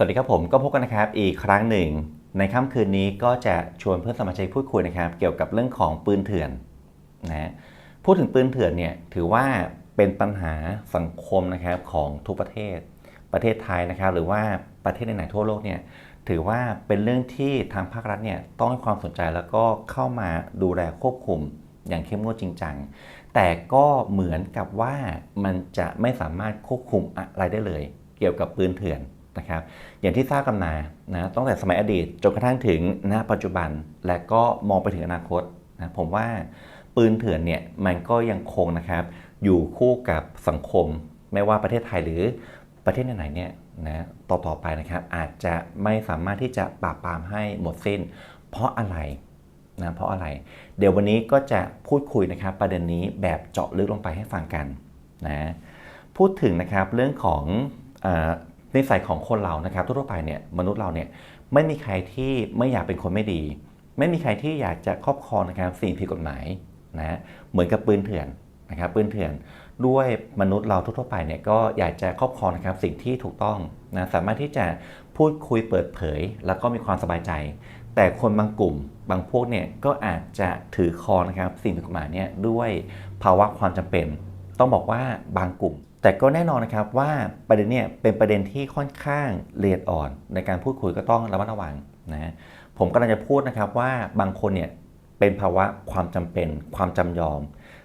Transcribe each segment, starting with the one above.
สวัสดีครับผมก็พบกันนะครับอีกครั้งหนึ่ง ในค่ำคืนนี้ก็จะชวนเพื่อนสมาชิกพูดคุยนะครับเกี่ยวกับเรื่องของปืนเถื่อนนะพูดถึงปืนเถื่อนเนี่ยถือว่าเป็นปัญหาสังคมนะครับของทุกประเทศ ประเทศไทยนะครับหรือว่าประเทศไหนๆทั่วโลกเนี่ยถือว่าเป็นเรื่องที่ทางภาครัฐเนี่ยต้องให้ความสนใจแล้วก็เข้ามาดูแลควบคุมอย่างเข้มงวดจริงจังแต่ก็เหมือนกับว่ามันจะไม่สามารถควบคุมอะไรได้เลย เกี่ยวกับปืนเถื่อน นะครับอย่างที่ทราบกันมานะตั้งแต่สมัยอดีตจนกระทั่งถึงณปัจจุบันและก็มองไปถึงอนาคตนะผมว่าปืนเถื่อนเนี่ยมันก็ยังคงนะครับอยู่คู่กับสังคม ไม่ว่าประเทศไทยหรือประเทศไหนๆเนี่ยนะต่อต่อไปนะครับอาจจะไม่สามารถที่จะปราบปรามให้หมดสิ้น เพราะอะไรนะเพราะอะไร เดี๋ยววันนี้ก็จะพูดคุยนะครับประเด็นนี้แบบเจาะลึกลงไปให้ฟังกันนะพูดถึงนะครับเรื่องของอ นิสัยของคนเรานะครับทั่วไปเนี่ยมนุษย์เราเนี่ยไม่มีใครที่ไม่อยากเป็นคนไม่ดี ไม่มีใครที่อยากจะครอบครองนะครับสิ่งผิดกฎหมายนะเหมือนกับปืนเถื่อนนะครับปืนเถื่อนด้วยมนุษย์เราทั่วไปเนี่ยก็อยากจะครอบครองนะครับสิ่งที่ถูกต้องนะสามารถที่จะพูดคุยเปิดเผย แล้วก็มีความสบายใจ แต่คนบางกลุ่มบางพวกเนี่ยก็อาจจะถือครองนะครับสิ่งผิดกฎหมายเนี่ยด้วยภาวะความจำเป็น ต้องบอกว่าบางกลุ่ม แต่ก็แน่นอนนะครับว่าประเด็นเนี่ยเป็นประเด็นที่ค่อนข้างละเอียดอ่อนในการพูดคุยก็ต้องระมัดระวังนะผมกำลังจะพูดนะครับว่าบางคนเนี่ยเป็นภาวะความจำเป็นความจำยอม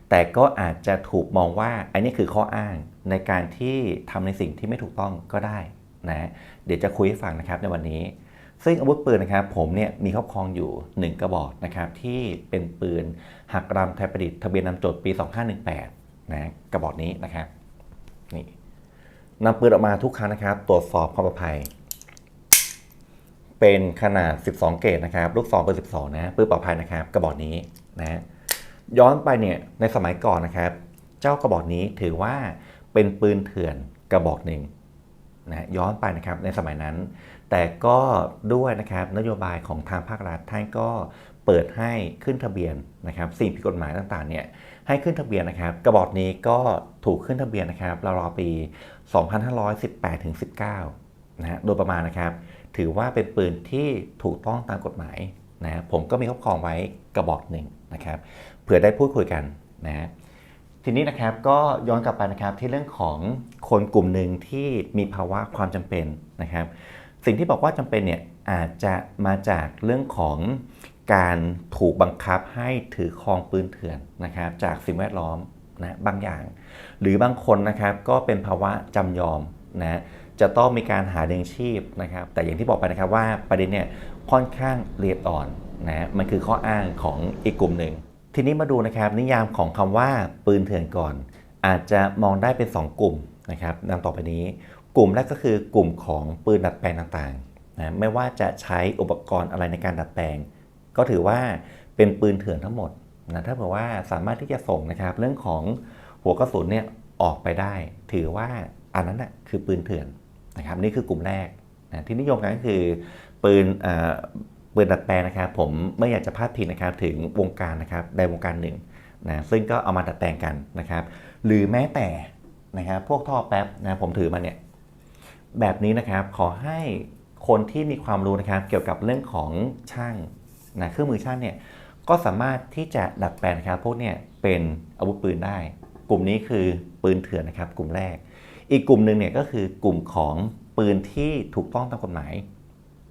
แต่ก็อาจจะถูกมองว่าอันนี้คือข้ออ้างในการที่ทำในสิ่งที่ไม่ถูกต้องก็ได้นะเดี๋ยวจะคุยให้ฟังนะครับในวันนี้ ซึ่งอาวุธปืนนะครับผมเนี่ยมีครอบครองอยู่ 1 กระบอกนะครับที่เป็นปืนหักรำไทยประดิษฐ์ทะเบียนนำจดปี 2518นะกระบอกนี้นะครับ นำปืนออกมาทุกครั้งนะครับ ตรวจสอบความปลอดภัย เป็นขนาด 12 เกรดนะครับ ลูกซองเบอร์12 นะปืนปลอดภัยนะครับ กระบอกนี้นะย้อนไปเนี่ยในสมัยก่อนนะครับ เจ้ากระบอกนี้ถือว่าเป็นปืนเถื่อนกระบอกหนึ่งนะย้อนไปนะครับในสมัยนั้น แต่ก็ด้วยนะครับนโยบายของทางภาครัฐท่านก็เปิดให้ขึ้นทะเบียนนะครับ สิ่งผิดกฎหมายต่างๆเนี่ย ให้ขึ้นทะเบียนนะครับ กระบอกนี้ก็ถูกขึ้นทะเบียนนะครับราวๆปี 2518ถึง19นะฮะโดยประมาณนะครับ ถือว่าเป็นปืนที่ถูกต้องตามกฎหมายนะผมก็มีครอบครองไว้กระบอกหนึ่งนะครับเผื่อได้พูดคุยกันนะทีนี้นะครับก็ย้อนกลับไปนะครับที่เรื่องของคนกลุ่มหนึ่งที่มีภาวะความจำเป็นนะครับ สิ่งที่บอกว่าจำเป็นเนี่ยอาจจะมาจากเรื่องของ การถูกบังคับให้ถือครองปืนเถื่อนนะครับ จากสิ่งแวดล้อมนะบางอย่าง หรือบางคนนะครับก็เป็นภาวะจำยอมนะจะต้องมีการหาเลี้ยงชีพนะครับ แต่อย่างที่บอกไปนะครับว่าประเด็นเนี่ยค่อนข้างละเอียดอ่อนนะมันคือข้ออ้างของอีกกลุ่มหนึ่ง ทีนี้มาดูนะครับนิยามของคำว่าปืนเถื่อนก่อน อาจจะมองได้เป็น 2 กลุ่มนะครับดังต่อไปนี้ กลุ่มแรกก็คือกลุ่มของปืนดัดแปลงต่างๆนะไม่ว่าจะใช้อุปกรณ์อะไรในการดัดแปลง ก็ถือว่าเป็นปืนเถื่อนทั้งหมดนะถ้าเผื่อว่าสามารถที่จะส่งนะครับ เรื่องของหัวกระสุนเนี่ยออกไปได้ ถือว่าอันนั้นนะคือปืนเถื่อนนะครับ นี่คือกลุ่มแรกนะที่นิยมกันก็คือปืนปืนดัดแปลงนะครับ ผมไม่อยากจะพลาดพิงนะครับถึงวงการนะครับในวงการหนึ่งนะซึ่งก็เอามาดัดแปลงกันนะครับ หรือแม้แต่นะครับพวกท่อแป๊บนะผมถือมาเนี่ยแบบนี้นะครับขอให้คนที่มีความรู้นะครับเกี่ยวกับเรื่องของช่าง นะเครื่องมือช่างเนี่ยก็สามารถที่จะดัดแปลงนะครับพวกเนี่ยเป็นอาวุธปืนได้ กลุ่มนี้คือปืนเถื่อนนะครับ กลุ่มแรก อีกกลุ่มหนึ่งเนี่ยก็คือกลุ่มของปืนที่ถูกต้องตามกฎหมาย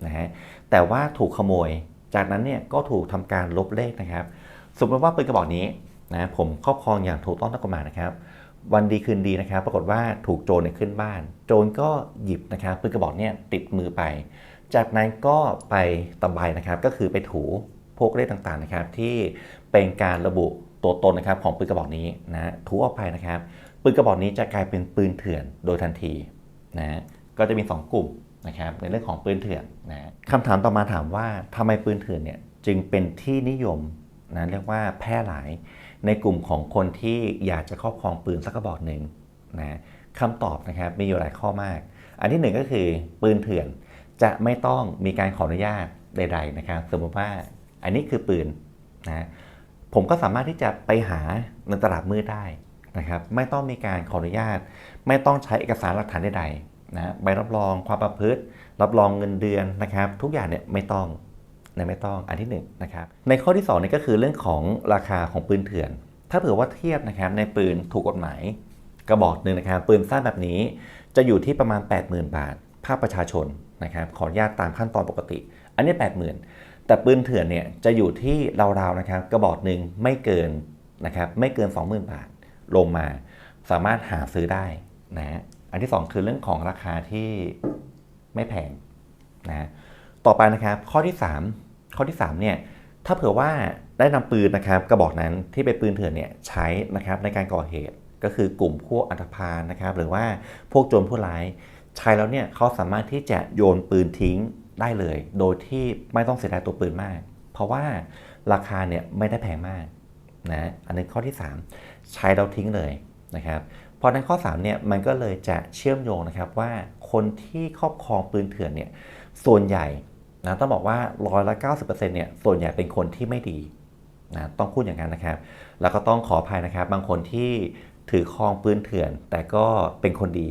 นะฮะแต่ว่าถูกขโมย จากนั้นเนี่ยก็ถูกทำการลบเลขนะครับ สมมติว่าปืนกระบอกนี้นะผมครอบครองอย่างถูกต้องตามกฎหมายนะครับวันดีคืนดีนะครับ ปรากฏว่าถูกโจรเนี่ยขึ้นบ้าน โจรก็หยิบนะครับปืนกระบอกเนี่ยติดมือไป จากนั้นก็ไปตะไบนะครับ ก็คือไปถูพวกเลขต่างๆนะครับ ที่เป็นการระบุตัวตนนะครับของปืนกระบอกนี้นะถูออกไปนะครับปืนกระบอกนี้จะกลายเป็นปืนเถื่อนโดยทันทีนะก็จะมี 2 กลุ่มนะครับในเรื่องของปืนเถื่อนนะคำถามต่อมาถามว่าทำไมปืนเถื่อนเนี่ยจึงเป็นที่นิยมนะเรียกว่าแพร่หลายในกลุ่มของคนที่อยากจะครอบครองปืนสักกระบอกหนึ่งนะคำตอบนะครับมีอยู่หลายข้อมาก อันที่หนึ่งก็คือปืนเถื่อน จะไม่ต้องมีการขออนุญาตใด ๆ นะครับ สมมติว่าอันนี้คือปืนนะผมก็สามารถที่จะไปหาในตลาดมืดได้นะครับ ไม่ต้องมีการขออนุญาต ไม่ต้องใช้เอกสารหลักฐานใดๆนะใบรับรองความประพฤติ รับรองเงินเดือนนะครับ ทุกอย่างเนี่ยไม่ต้องนะไม่ต้องอันที่1นงนะครับในข้อที่2นี่ก็คือเรื่องของราคาของปืนเถื่อน ถ้าเผื่อว่าเทียบนะครับในปืนถูกกฎหมายกระบอกหนึ่งนะครับปืนสั้นแบบนี้จะอยู่ที่ประมาณ 80,000 บาท ภาคประชาชน นะครับขออนุญาตตามขั้นตอนปกติ อันนี้ 80,000 แต่ปืนเถื่อนเนี่ยจะอยู่ที่ราวๆนะครับกระบอกหนึ่งไม่เกินนะครับไม่เกิน 20,000 บาทลงมาสามารถหาซื้อได้นะอันที่ 2 คือเรื่องของราคาที่ไม่แพงนะต่อไปนะครับข้อที่ 3 ข้อที่3เนี่ยถ้าเผื่อว่าได้นำปืนนะครับกระบอกนั้นที่เป็นปืนเถื่อนเนี่ยใช้นะครับในการก่อเหตุก็คือกลุ่มพวกอันธพาลนะครับหรือว่าพวกโจรผู้ร้าย ใช้แล้วเนี่ยเขาสามารถที่จะโยนปืนทิ้งได้เลย โดยที่ไม่ต้องเสียดายตัวปืนมาก เพราะว่าราคาเนี่ยไม่ได้แพงมากนะอันนี้ข้อที่ 3 ใช้แล้วทิ้งเลยนะครับพอในข้อ3เนี่ยมันก็เลยจะเชื่อมโยงนะครับว่าคนที่ครอบครองปืนเถื่อนเนี่ยส่วนใหญ่นะต้องบอกว่าร้อยละเก้าสิบเปอร์เซ็นต์เนี่ยส่วนใหญ่เป็นคนที่ไม่ดีนะต้องพูดอย่างนั้นนะครับ แล้วก็ต้องขออภัยนะครับ บางคนที่ถือครองปืนเถื่อน แต่ก็เป็นคนดี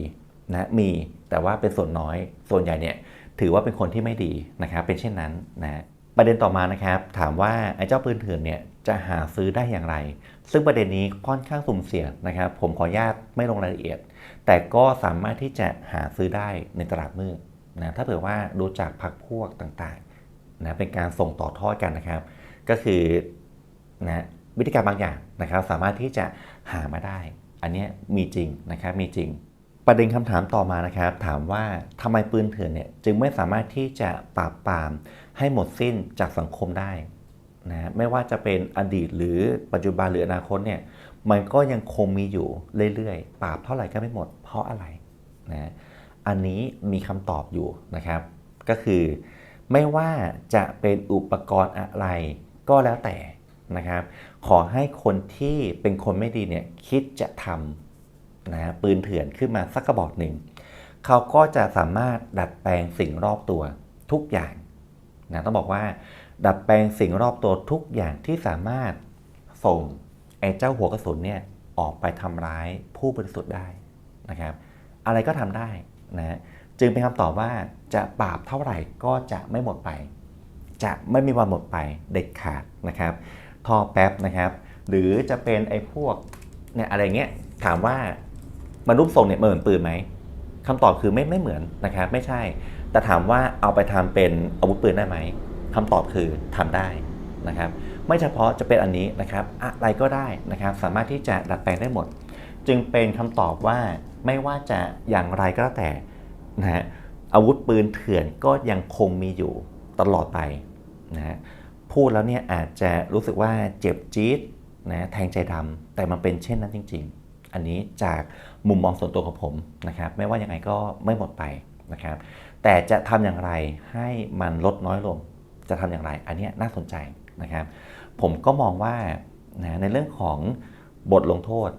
นะมี แต่ว่าเป็นส่วนน้อย ส่วนใหญ่เนี่ยถือว่าเป็นคนที่ไม่ดีนะครับเป็นเช่นนั้นนะประเด็นต่อมานะครับ ถามว่าไอ้เจ้าปืนเถื่อนเนี่ยจะหาซื้อได้อย่างไร ซึ่งประเด็นนี้ค่อนข้างสุ่มเสี่ยงนะครับ ผมขออนุญาตไม่ลงรายละเอียด แต่ก็สามารถที่จะหาซื้อได้ในตลาดมืดนะถ้าเผื่อว่ารู้จักพักพวกต่างๆนะเป็นการส่งต่อทอดกันนะครับ ก็คือนะวิธีการบางอย่างนะครับ สามารถที่จะหามาได้ อันนี้มีจริงนะครับมีจริง ประเด็นคำถามต่อมานะครับ ถามว่าทำไมปืนเถื่อนเนี่ยจึงไม่สามารถที่จะปราบปรามให้หมดสิ้นจากสังคมได้นะไม่ว่าจะเป็นอดีตหรือปัจจุบันหรืออนาคตเนี่ยมันก็ยังคงมีอยู่เรื่อยๆ ปราบเท่าไหร่ก็ไม่หมด เพราะอะไรนะอันนี้มีคำตอบอยู่นะครับ ก็คือไม่ว่าจะเป็นอุปกรณ์อะไรก็แล้วแต่นะครับ ขอให้คนที่เป็นคนไม่ดีเนี่ยคิดจะทำ นะปืนเถื่อนขึ้นมาสักกระบอกหนึ่งเขาก็จะสามารถดัดแปลงสิ่งรอบตัวทุกอย่างนะต้องบอกว่า ดัดแปลงสิ่งรอบตัวทุกอย่างที่สามารถส่งไอ้เจ้าหัวกระสุนเนี่ยออกไปทำร้ายผู้บริสุทธิ์ได้นะครับ อะไรก็ทำได้นะจึงเป็นคำตอบว่าจะปราบเท่าไหร่ก็จะไม่หมดไป จะไม่มีวันหมดไปเด็ดขาดนะครับท่อแป๊บนะครับ หรือจะเป็นไอ้พวกเนี่ยอะไรเงี้ยถามว่า มันรูปทรงเนี่ยเหมือนปืนไหมคำตอบคือไม่ไม่เหมือนนะครับไม่ใช่ แต่ถามว่าเอาไปทำเป็นอาวุธปืนได้ไหมคำตอบคือทำได้นะครับ ไม่เฉพาะจะเป็นอันนี้นะครับ อะไรก็ได้นะครับ สามารถที่จะดัดแปลงได้หมด จึงเป็นคำตอบว่าไม่ว่าจะอย่างไรก็แล้วแต่นะฮะอาวุธปืนเถื่อนก็ยังคงมีอยู่ตลอดไปนะฮะพูดแล้วเนี่ยอาจจะรู้สึกว่าเจ็บจี๊ดนะแทงใจดำแต่มันเป็นเช่นนั้นจริง ๆ อันนี้จากมุมมองส่วนตัวของผมนะครับ ไม่ว่ายังไงก็ไม่หมดไปนะครับ แต่จะทำอย่างไรให้มันลดน้อยลง จะทำอย่างไร อันนี้น่าสนใจนะครับ ผมก็มองว่านะในเรื่องของบทลงโทษ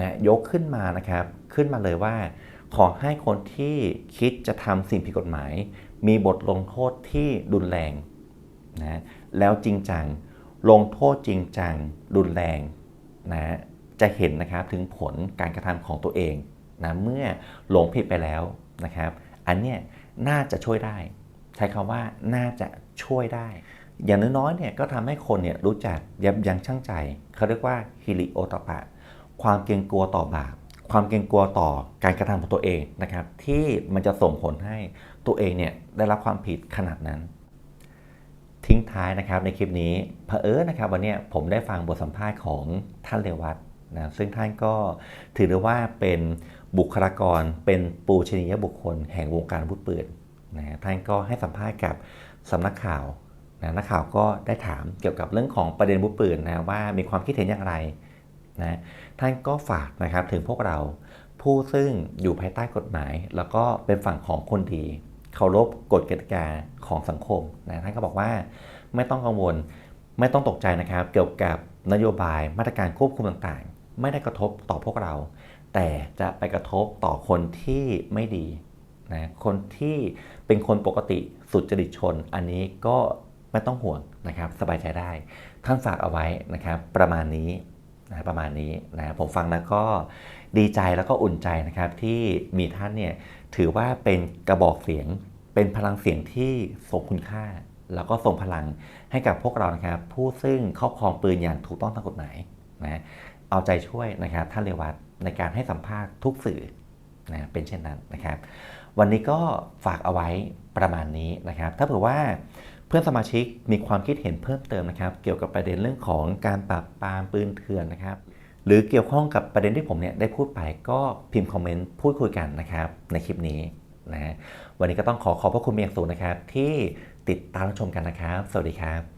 นะยกขึ้นมานะครับ ขึ้นมาเลยว่า ขอให้คนที่คิดจะทำสิ่งผิดกฎหมาย มีบทลงโทษที่รุนแรงนะแล้วจริงจัง ลงโทษจริงจังรุนแรงนะ จะเห็นนะครับถึงผลการกระทำของตัวเองนะเมื่อหลงผิดไปแล้วนะครับ อันเนี้ยน่าจะช่วยได้ ใช้คำว่าน่าจะช่วยได้ อย่างน้อยๆเนี่ยก็ทำให้คนเนี่ยรู้จักยับยั้งชั่งใจเขาเรียกว่าฮิริโอตปะ ความเกรงกลัวต่อบาปความเกรงกลัวต่อการกระทำของตัวเองนะครับ ที่มันจะส่งผลให้ตัวเองเนี่ยได้รับความผิดขนาดนั้น ทิ้งท้ายนะครับในคลิปนี้เผอิญนะครับวันนี้ผมได้ฟังบทสัมภาษณ์ของท่านเรวัต นะซึ่งท่านก็ถือได้ว่าเป็นบุคลากรเป็นปูชนียบุคคล แห่งวงการวุธปืนนะท่านก็ให้สัมภาษณ์กับสำนักข่าวนะนักข่าวก็ได้ถามเกี่ยวกับเรื่องของประเด็นวุธปืนนะว่ามีความคิดเห็นอย่างไรนะท่านก็ฝากนะครับถึงพวกเราผู้ซึ่งอยู่ภายใต้กฎหมาย แล้วก็เป็นฝั่งของคนดีเคารพกฎกติกาของสังคมนะท่านก็บอกว่าไม่ต้องกังวลไม่ต้องตกใจนะครับ เกี่ยวกับนโยบายมาตรการควบคุมต่าง ไม่ได้กระทบต่อพวกเรา แต่จะไปกระทบต่อคนที่ไม่ดีนะคนที่เป็นคนปกติสุจริตชน อันนี้ก็ไม่ต้องห่วงนะครับ สบายใจได้ ท่านฝากเอาไว้นะครับ ประมาณนี้นะประมาณนี้นะผมฟังแล้วก็ดีใจแล้วก็อุ่นใจนะครับ ที่มีท่านเนี่ยถือว่าเป็นกระบอกเสียง เป็นพลังเสียงที่ทรงคุณค่า แล้วก็ทรงพลังให้กับพวกเรานะครับ ผู้ซึ่งครอบครองปืนอย่างถูกต้องตามกฎหมายนะ เอาใจช่วยนะครับท่านเรวัตในการให้สัมภาษณ์ทุกสื่อนะเป็นเช่นนั้นนะครับ วันนี้ก็ฝากเอาไว้ประมาณนี้นะครับ ถ้าเผื่อว่าเพื่อนสมาชิกมีความคิดเห็นเพิ่มเติมนะครับ เกี่ยวกับประเด็นเรื่องของการปราบปรามปืนเถื่อนนะครับ หรือเกี่ยวข้องกับประเด็นที่ผมเนี่ยได้พูดไปก็พิมพ์คอมเมนต์พูดคุยกันนะครับ ในคลิปนี้นะวันนี้ก็ต้องขอขอบพระคุณเป็นอย่างสูงนะครับ ที่ติดตามรับชมกันนะครับ สวัสดีครับ